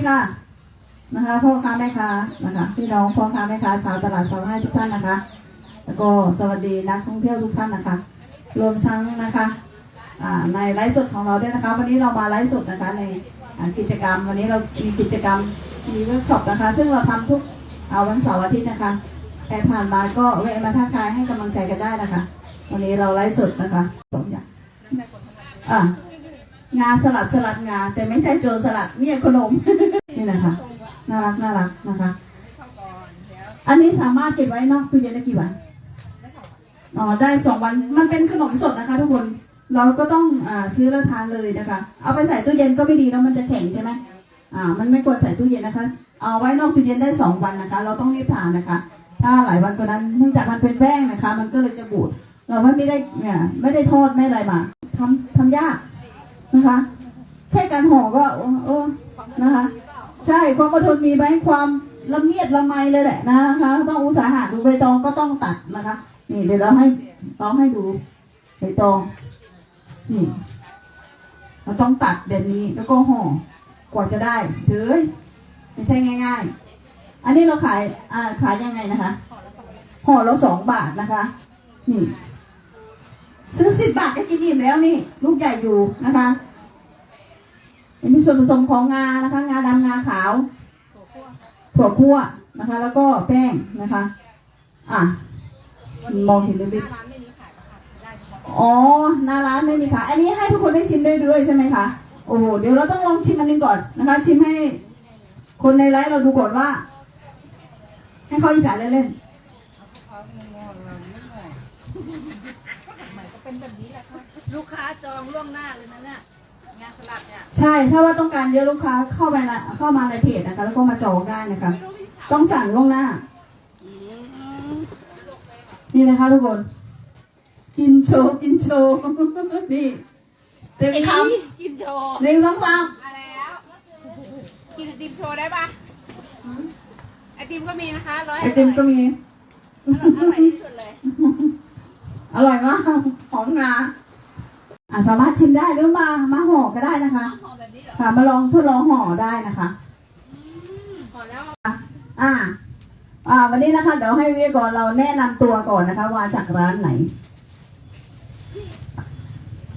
ดีค่ะนะคะพ่อค้าแม่ค้านะคะพี่น้องพ่อค้าแม่ค้าชาวตลาดสาวให้ทุกท่านนะคะ แล้วก็สวัสดีนักท่องเที่ยวทุกท่านนะคะ รวมทั้งนะคะในไลฟ์สดของเราด้วยนะคะ วันนี้เรามาไลฟ์สดนะคะในกิจกรรม วันนี้เรามีกิจกรรมมีเวิร์กช็อปนะคะ ซึ่งเราทำทุกวันเสาร์อาทิตย์นะคะใครผ่านมาก็แวะมาทักทายให้กำลังใจกันได้นะคะ วันนี้เราไลฟ์สดนะคะสองอย่างอ่า งาสลัดสลัดงา แต่ไม่ใช่โจรสลัดเนี่ยขนม นี่นะคะน่ารักน่ารักนะคะ อันนี้สามารถเก็บไว้นอกตู้เย็นได้กี่วันอ๋อได้สองวันมันเป็นขนมสดนะคะ ทุกคนเราก็ต้องอ่าซื้อแล้วทานเลยนะคะ เอาไปใส่ตู้เย็นก็ไม่ดีแล้วมันจะแข็งใช่ไหมอ่า มันไม่ควรใส่ตู้เย็นนะคะ เอาไว้นอกตู้เย็นได้สองวันนะคะ เราต้องรีบทานนะคะ ถ้าหลายวันกว่านั้นเนื่องจากมันเป็นแป้งนะคะ มันก็เลยจะบูด เราไม่ได้เนี่ยไม่ได้ทอดไม่อะไรมาทำทำยาก นะคะแค่การห่อก็โอ้นะคะ ใช่ความอดทนมีไหมความละเมียดละไมเลยแหละนะคะ ต้องอุตสาหะดูใบตองก็ต้องตัดนะคะ นี่เดี๋ยวเราให้เราให้ดูใบตอง นี่เราต้องตัดแบบนี้แล้วก็ห่อกว่าจะได้เฮ้ยไม่ใช่ง่าย ๆ อันนี้เราขายอ่าขายยังไงนะคะห่อละสองบาทนะคะ นี่ ซื้อสิบบาทก็กินอิ่มแล้วนี่ ลูกใหญ่อยู่นะคะมีส่วนผสมของงานะคะ งาดำงาขาวถั่วคั่วนะคะ แล้วก็แป้งนะคะ อะมองเห็นเลยดิอ๋อหน้าร้านไม่มีค่ะ อันนี้ให้ทุกคนได้ชิมได้ด้วยใช่ไหมคะโอ้โหเดี๋ยวเราต้องลองชิมอันนึงก่อนนะคะ ชิมให้คนในไลฟ์เราดูก่อนว่า ให้เขาอีสานเล่นๆ ลูกค้าจองล่วงหน้าเลยนะเนี่ยงานสลัดเนี่ยๆใช่ถ้าว่าต้องการเยอะลูกค้าเข้าไปนะเข้ามาในเพจนะคะ แล้วก็มาจองได้นะคะ ต้องสั่งล่วงหน้า นี่นะคะทุกคน กินโชว์กินโชว์นี่เต็มคกินโชว์ำหนึ่งสองสามมาแล้ว กินไอติมโชว์ได้ปะไอติมก็มีนะคะร้อยไอติมก็มี อร่อยที่สุดเลย อร่อยมากหอมงาอะสามารถชิมได้หรือมามาห่อก็ได้นะคะหอมแบบนี้เหรอค่ะ มาลองทดลองห่อได้นะคะหอมแล้วอ่าอ่า วันนี้นะคะ เดี๋ยวให้วิทยากรเราแนะนำตัวก่อนนะคะ ว่าจากร้านไหน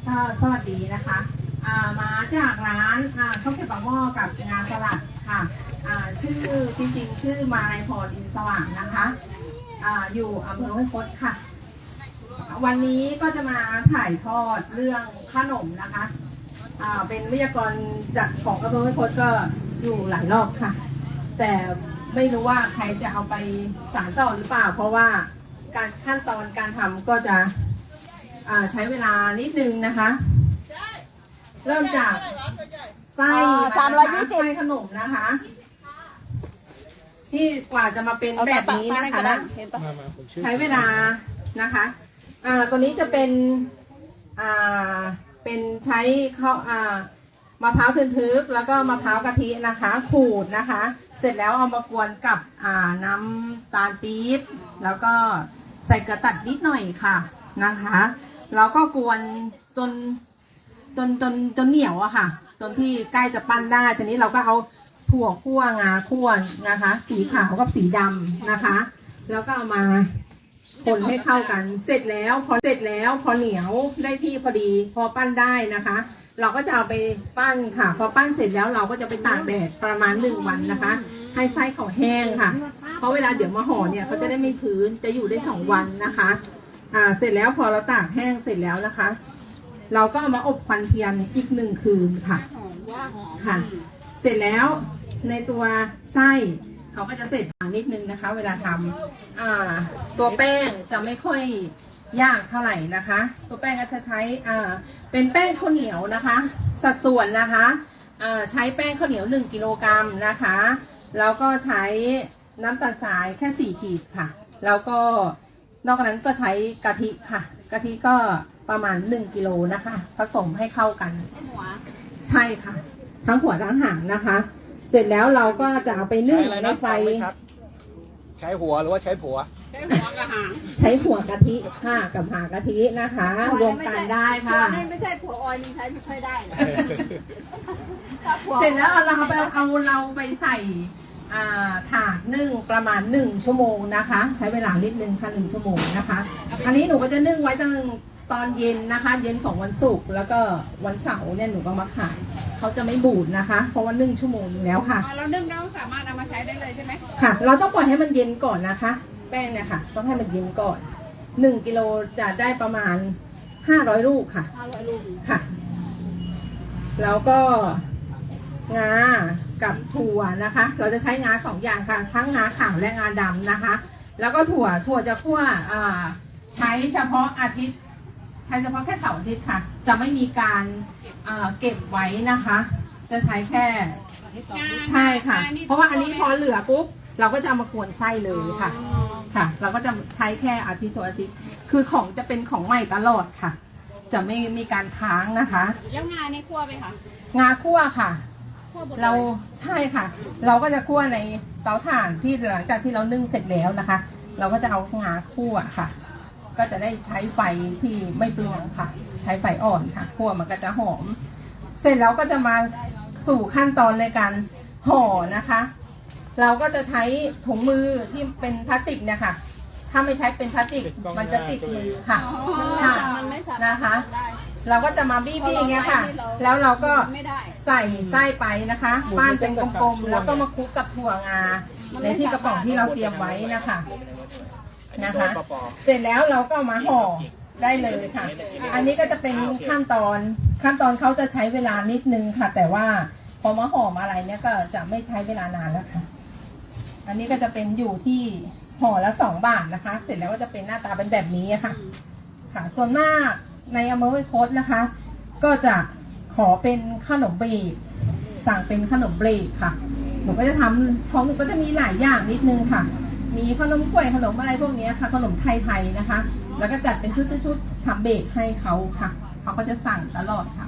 ก็สวัสดีนะคะอ่ามาจากร้านอ่าข้าวเกรี๊ยวปากหม้อกับงานสลัดค่ะอ่าชื่อจริงๆ ชื่อมาลายพรอินสว่างนะคะอ่าอยู่อำเภอห้วยคดค่ะ วันนี้ก็จะมาถ่ายทอดเรื่องขนมนะคะอ่าเป็นวิทยากรจากของอำเภอห้วยคดก็อยู่หลายรอบค่ะ แต่ไม่รู้ว่าใครจะเอาไปสานต่อหรือเปล่า เพราะว่าการขั้นตอนการทำก็จะอ่าใช้เวลานิดนึงนะคะ เริ่มจากไส้อ่านะคะสามร้อยยี่สิบไส้ขนมนะคะ ที่กว่าจะมาเป็นแบบนี้นะคะเห็นปะใช้เวลานะคะ อ่าตัวนี้จะเป็นอ่าเป็นใช้ข้าวอ่ามะพร้าวทึนทึกแล้วก็มะพร้าวกะทินะคะ ขูดนะคะ เสร็จแล้วเอามากวนกับอ่าน้ำตาลปี๊บแล้วก็ใส่กระตัดนิดหน่อยค่ะนะคะแล้วก็กวนจนจนจนจนเหนียวอะค่ะ จนที่ใกล้จะปั้นได้ทีนี้เราก็เอาถั่วคั่วงาคั่วนะคะ สีขาวกับสีดำนะคะ แล้วก็เอามา คนให้เข้ากัน เสร็จแล้วพอเสร็จแล้วพอเหนียวได้ที่พอดีพอปั้นได้นะคะ เราก็จะเอาไปปั้นค่ะ พอปั้นเสร็จแล้วเราก็จะไปตากแดดประมาณหนึ่งวันนะคะ ให้ไส้เขาแห้งค่ะ เพราะเวลาเดี๋ยวมาห่อเนี่ยเขาจะได้ไม่ชื้นจะอยู่ได้สองวันนะคะอ่าเสร็จแล้วพอเราตากแห้งเสร็จแล้วนะคะ เราก็เอามาอบควันเทียนอีกหนึ่งคืนค่ะค่ะ เสร็จแล้วในตัวไส้ เขาก็จะเสร็จต่างนิดนึงนะคะ เวลาทำอ่าตัวแป้งจะไม่ค่อยยากเท่าไหร่นะคะ ตัวแป้งก็จะใช้อ่าเป็นแป้งข้าวเหนียวนะคะ สัดส่วนนะคะอ่าใช้แป้งข้าวเหนียวหนึ่งกิโลกรัมนะคะแล้วก็ใช้น้ำตาลทรายแค่สี่ขีดค่ะ แล้วก็นอกจากนั้นก็ใช้กะทิค่ะ กะทิก็ประมาณหนึ่งกิโลนะคะ ผสมให้เข้ากัน ใช่ค่ะ ทั้งหัวทั้งหางนะคะ เสร็จแล้วเราก็จะเอาไปนึ่งใช้อะไรในนะไฟ ฟังไม่ชัดใช้หัวหรือว่าใช้ผัว ใช้หัวกระหางใช้หัวกะทิค่ะกับหางกะทินะคะ รวมกันได้ค่ะนี่ไม่ใช่ผัวออยนี่ใช้ไม่ค่อยได้นะเสร็จแล้วเราไปเอาเราไปใส่อ่าถาดนึ่งประมาณหนึ่งชั่วโมงนะคะ ใช้เวลานิดนึงค่ะหนึ่งชั่วโมงนะคะอันนี้หนูก็จะนึ่งไว้ตั้งตอนเย็นนะคะ เย็นของวันศุกร์แล้วก็วันเสาร์เนี่ยหนูก็มาขาย เขาจะไม่บูดนะคะ เพราะว่านึ่งชั่วโมงนึงแล้วค่ะอ๋อเรานึ่งเราสามารถเอามาใช้ได้เลยใช่ไหมค่ะ เราต้องปล่อยให้มันเย็นก่อนนะคะ แป้งเนี่ยค่ะ ต้องให้มันเย็นก่อนหนึ่งกิโลจะได้ประมาณห้าร้อยลูกค่ะห้าร้อยลูกค่ะ แล้วก็งากับถั่วนะคะ เราจะใช้งาสองอย่างค่ะ ทั้งงาขาวและงาดำนะคะ แล้วก็ถั่วถั่วจะคั่วอ่าใช้เฉพาะอาทิตย์ ใช้เฉพาะแค่เสาร์อาทิตย์ค่ะ จะไม่มีการเอ่อเก็บไว้นะคะ จะใช้แค่งาใช่ค่ะงเพราะว่าอันนี้พอเหลือปุ๊บเราก็จะเอามากวนไส้เลยค่ะอ๋อค่ะ เราก็จะใช้แค่อาทิตย์ต่ออาทิตย์ คือของจะเป็นของใหม่ตลอดค่ะ จะไม่มีการค้างนะคะ แล้วงานี่คั่วไหมคะงาคั่วค่ะคั่วบนเราใช่ค่ะ เราก็จะคั่วในเตาถ่านที่หลังจากที่เรานึ่งเสร็จแล้วนะคะ เราก็จะเอางาคั่วค่ะ ก็จะได้ใช้ไฟที่ไม่เปลืองค่ะ ใช้ไฟอ่อนค่ะคั่วมันก็จะหอม เสร็จแล้วก็จะมาสู่ขั้นตอนในการห่อนะคะ เราก็จะใช้ถุงมือที่เป็นพลาสติกเนี่ยค่ะ ถ้าไม่ใช้เป็นพลาสติกมันจะติดมือค่ะค่ะมันไม่สามารถนะคะได้เราก็จะมาบี้ๆอย่างเงี้ยค่ะ แล้วเราก็ไม่ได้ใส่ไส้ไปนะคะป้านเป็นกลมๆแล้วก็มาคลุกกับถั่วงาในที่กระป๋องที่เราเตรียมไว้นะคะ นะคะ เสร็จแล้วเราก็เอามาห่อได้เลยค่ะ อันนี้ก็จะเป็นขั้นตอนขั้นตอนเขาจะใช้เวลานิดนึงค่ะ แต่ว่าพอมาห่อมาอะไรเนี่ยก็จะไม่ใช้เวลานานแล้วค่ะ อันนี้ก็จะเป็นอยู่ที่ห่อละสองบาทนะคะ เสร็จแล้วก็จะเป็นหน้าตาเป็นแบบนี้ค่ะ ค่ะ ส่วนมากในอเมริกานะคะ ก็จะขอเป็นขนมเบรกสั่งเป็นขนมเบรกค่ะ หนูก็จะทำของหนูก็จะมีหลายอย่างนิดนึงค่ะ มีขนมกล้วยขนมอะไรพวกเนี้ยค่ะ ขนมไทยๆนะคะ แล้วก็จัดเป็นชุดๆๆทำเบรกให้เขาค่ะ เขาก็จะสั่งตลอดค่ะ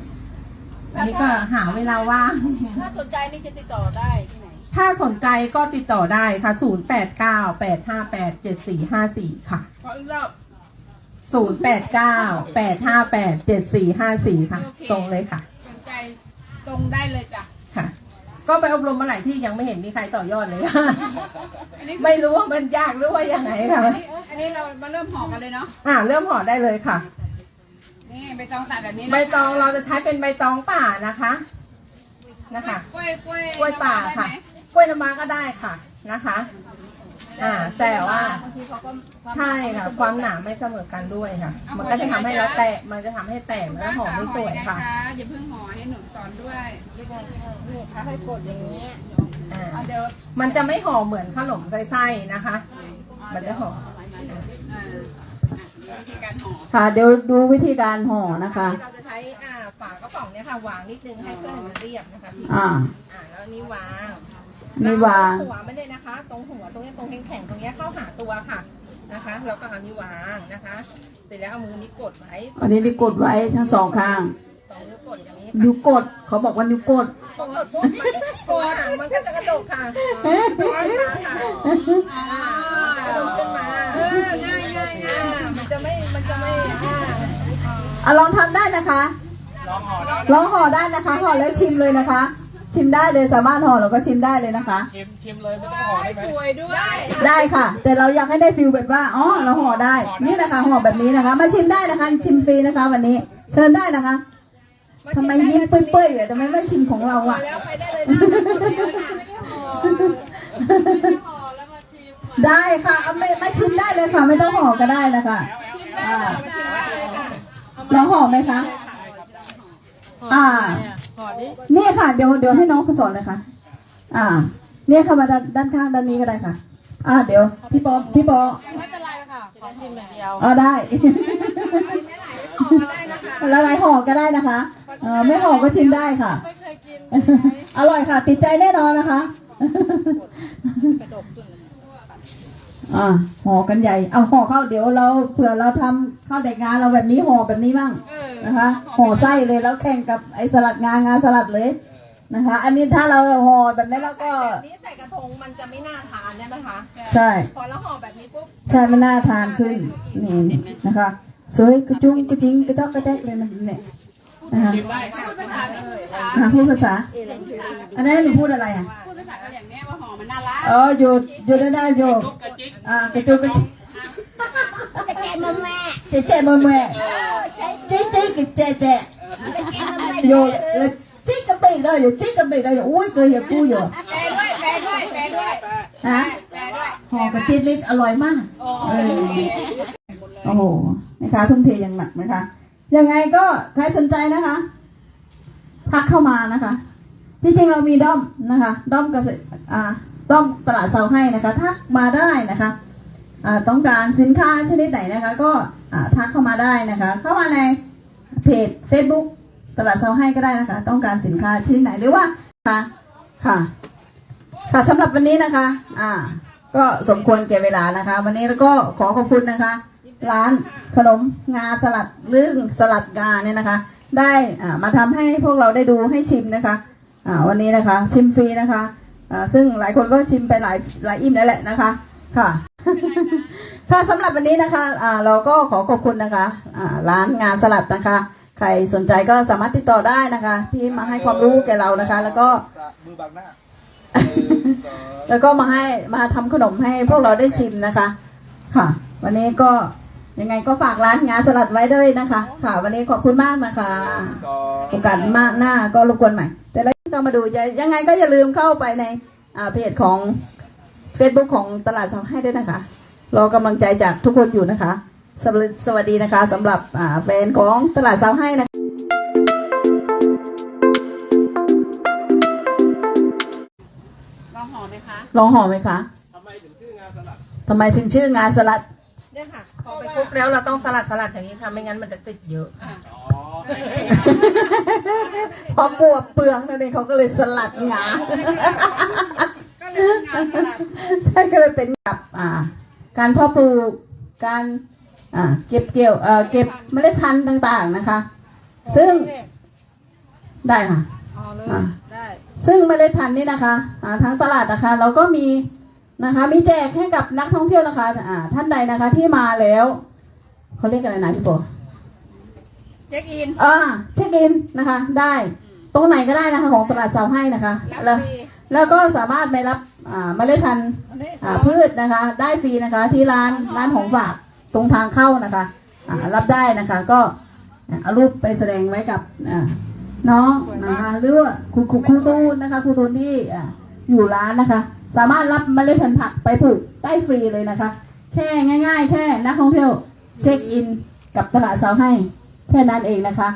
อันนี้ก็หาเวลาว่างถ้าสนใจนี่จะติดต่อได้ที่ไหน ถ้าสนใจก็ติดต่อได้ค่ะ 0 8 9 8 5 8 7 4 5 4 ค่ะ ขออีกรอบ0 8 9 8 5 8 7 4 5 4 ค่ะโอเคตรงเลยค่ะ สนใจตรงได้เลยจ้ะค่ะ ก็ไปอบรมมาหลายที่ยังไม่เห็นมีใครต่อยอดเลยอันนี้ไม่รู้ว่ามันยากหรือว่ายังไงค่ะ อันนี้อันนี้เรามาเริ่มห่อกันเลยเนาะ อ่าเริ่มห่อได้เลยค่ะ นี่ใบตองตัดแบบนี้นะใบตองเราจะใช้เป็นใบตองป่านะคะ นะคะ กล้วยกล้วยกล้วยป่าค่ะได้ไหมกล้วยน้ำว้าก็ได้ค่ะนะคะ อ่า แต่ว่าบางทีเขาก็ใช่ค่ะ ความหนาไม่เสมอกันด้วยค่ะ มันก็จะทำให้เราแตกมันจะทำให้แตกแล้วหอมไม่สวยค่ะ อย่าเพิ่งห่อให้หนูสอนด้วยนี่เขาให้กดอย่างนี้อ่า เอาเดี๋ยวมันจะไม่หอมเหมือนขนมไส้ๆนะคะ มันจะหอมอ่าวิธีการห่อค่ะ เดี๋ยวดูวิธีการห่อนะคะที่เราจะใช้อ่าฝากระป๋องเนี่ยค่ะวางนิดนึงให้เพื่อให้มันเรียบนะคะพี่อ่า อ่าแล้วอันนี้วาง นี่วางเรเอหัวไม่ได้นะคะ ตรงหัวตรงนี้ตรงแข็งๆตรงเนี้ยเข้าหาตัวค่ะนะคะแล้วก็เอานี้วางนะคะ เสร็จแล้วเอามือนี้กดไว้อันนี้นี่กดไว้ทั้งสองข้างสองนิ้วกดอย่างนี้นิ้วกดเขาบอกว่านิ้วกดพอกดปุ๊บตัวหางมันก็จะกระโดดค่ะตัวหางค่ะอ่ากระโดดขึ้นมาเออง่ายง่ายง่ายอ่ามันจะไม่มันจะไม่อ่าอะลองทำได้นะคะลองห่อได้นะคะห่อแล้วชิมเลยนะคะ ชิมได้เลยสามารถห่อแล้วก็ชิมได้เลยนะคะ ชิมชิมเลยไม่ต้องห่อได้ไหมสวยด้วย ได้ค่ะ แต่เราอยากให้ได้ฟิลแบบว่าอ๋อเราห่อได้นี่นะคะห่อแบบนี้นะคะ มาชิมได้นะคะชิมฟรีนะคะ วันนี้เชิญได้นะคะทำไมยิ้มเปื่อยๆอะทำไมไม่ชิมของเราอะแล้วไปได้เลยนะได้ค่ะเอาไม่ไม่ชิมได้เลยค่ะ ไม่ต้องห่อก็ได้นะคะอ่ามาชิมได้เลยค่ะเราห่อไหมคะ อ่า นี่ค่ะเดี๋ยวเดี๋ยวให้น้องเขาสอนเลยค่ะ อ่า เนี่ยค่ะมาด้านด้านข้างด้านนี้ก็ได้ค่ะ อ่า เดี๋ยว พี่ปอพี่ปอไม่เป็นไรค่ะขอชิมอย่างเดียวเอาได้ห่อก็ได้นะคะละลายห่อก็ได้นะคะเออไม่ห่อก็ชิมได้ค่ะไม่เคยกินอร่อยค่ะ ติดใจแน่นอนนะคะ อ่าห่อกันใหญ่ เอาห่อข้าวเดี๋ยวเราเผื่อเราทำข้าวเด็กงานเราแบบนี้ห่อแบบนี้บ้างเออนะคะห่อไส้เลยแล้วแข่งกับไอ้สลัดงางาสลัดเลยนะคะ อันนี้ถ้าเราห่อแบบนี้แล้วก็แบบนี้ใส่กระทงมันจะไม่น่าทานใช่ไหมคะใช่พอเราห่อแบบนี้ปุ๊บใช่มันน่าทานขึ้นนี่นะคะสวยกระจุงกระจิงกระจอกกระแจกเลยนะเนี่ยนะคะพูดภาษาเป็นภาษาอะพูดภาษาอันนี้หนูพูดอะไรอะพูดภาษาเขาอย่างเนี้ยว่า หอมมันน่ารักอ๋อหยุดหยุดได้ได้หยุดอ่ากระจุกกระจิกจะแกมาแม่เจ๊เจ๊มาแม่เจ๊เจ๊กเจ๊เจ๊หยุดแล้วจิ๊กกระปิกได้อยู่จิ๊กกระปิกได้อยู่อุ้ยเคยอย่ากูอยู่แปลด้วยแปลด้วยแปลด้วยฮะแปลด้วยห่อกระจิตลิตอร่อยมากโอ้เออโอ้โหนะคะทุ่มเทอย่างหนักนะคะยังไงก็ใครสนใจนะคะทักเข้ามานะคะ ที่จริงเรามีด้อมนะคะด้อมเกษตรอ่าด้อมตลาดเซาให้นะคะทักมาได้นะคะอ่าต้องการสินค้าชนิดไหนนะคะ ก็อ่าทักเข้ามาได้นะคะ เข้ามาในเพจ Facebook ตลาดเซาให้ก็ได้นะคะ ต้องการสินค้าชนิดไหนหรือว่าค่ะค่ะค่ะสำหรับวันนี้นะคะ อ่า ก็สมควรแก่เวลานะคะ วันนี้แล้วก็ขอขอบคุณนะคะ ร้านขนมงาสลัดหรือสลัดงาเนี่ยนะคะ ได้มาทำให้พวกเราได้ดูให้ชิมนะคะ อ่าวันนี้นะคะ ชิมฟรีนะคะอ่าซึ่งหลายคนก็ชิมไปหลายหลายอิ่มแล้วแหละนะคะ ค่ะค่ะสำหรับวันนี้นะคะอ่าเราก็ขอขอบคุณนะคะอ่าร้านงาสลัดนะคะ ใครสนใจก็สามารถติดต่อได้นะคะ ที่มาให้ความรู้แก่เรานะคะ แล้วก็มือบังหน้าแล้วก็มาให้มาทำขนมให้พวกเราได้ชิมนะคะ ค่ะ วันนี้ก็ ยังไงก็ฝากร้านงานสลัดไว้ด้วยนะคะ ค่ะ วันนี้ขอบคุณมากนะคะสองโอกาสมากหน้าก็รบกวนใหม่ แต่แล้วก็มาดูอย่ายังไงก็อย่าลืมเข้าไปในอ่าเพจของ Facebook ของตลาดสองให้ด้วยนะคะรอกำลังใจจากทุกคนอยู่นะคะ สวัสสวัสดีนะคะสำหรับอ่าแฟนของตลาดสาวให้นะคะลองหอมไหมคะลองห่อไหมคะทำไมถึงชื่องานสลัดทำไมถึงชื่องานสลัด เนี่ยค่ะพอไปคลุกแล้วเราต้องสลัดสลัดอย่างนี้ค่ะไม่งั้นมันจะติดเยอะ อ๋อเพราะกลัวเปลืองนั่นเองเขาก็เลยสลัดงาก็เลยงานสลัดใช่ก็เลยเป็นกับอ่า การเพาะปลูกการอ่าเก็บเกี่ยวเอ่อเก็บเมล็ดพันธุ์ต่างๆนะคะ ซึ่งได้ค่ะ อ๋อเลยอ่าได้ ซึ่งเมล็ดพันธุ์นี่นะคะอ่าทางตลาดนะคะ เราก็มี นะคะ มีแจกให้กับนักท่องเที่ยวนะคะอ่าท่านใดนะคะที่มาแล้วเขาเรียกอะไรนะพี่โปเช็คอินอ่าเช็คอินนะคะ ได้ ตรงไหนก็ได้นะคะ ของตลาดเสาให้นะคะรับแล้วฟรีแล้วก็สามารถไปรับอ่าเมล็ดพันธุ์อ่าพืชนะคะ ได้ฟรีนะคะ ที่ร้านร้านของฝากตรงทางเข้านะคะอ่ารับได้นะคะ ก็เอารูปไปแสดงไว้กับอ่าน้องนะคะหรือว่าครูครูครูตูนนะคะครูตูนที่อ่าอยู่ร้านนะคะ สามารถรับเมล็ดพันธุ์ผักไปปลูกได้ฟรีเลยนะคะ แค่ง่าย ๆ แค่นักท่องเที่ยวเช็คอินกับตลาดเสาให้แค่นั้นเองนะคะ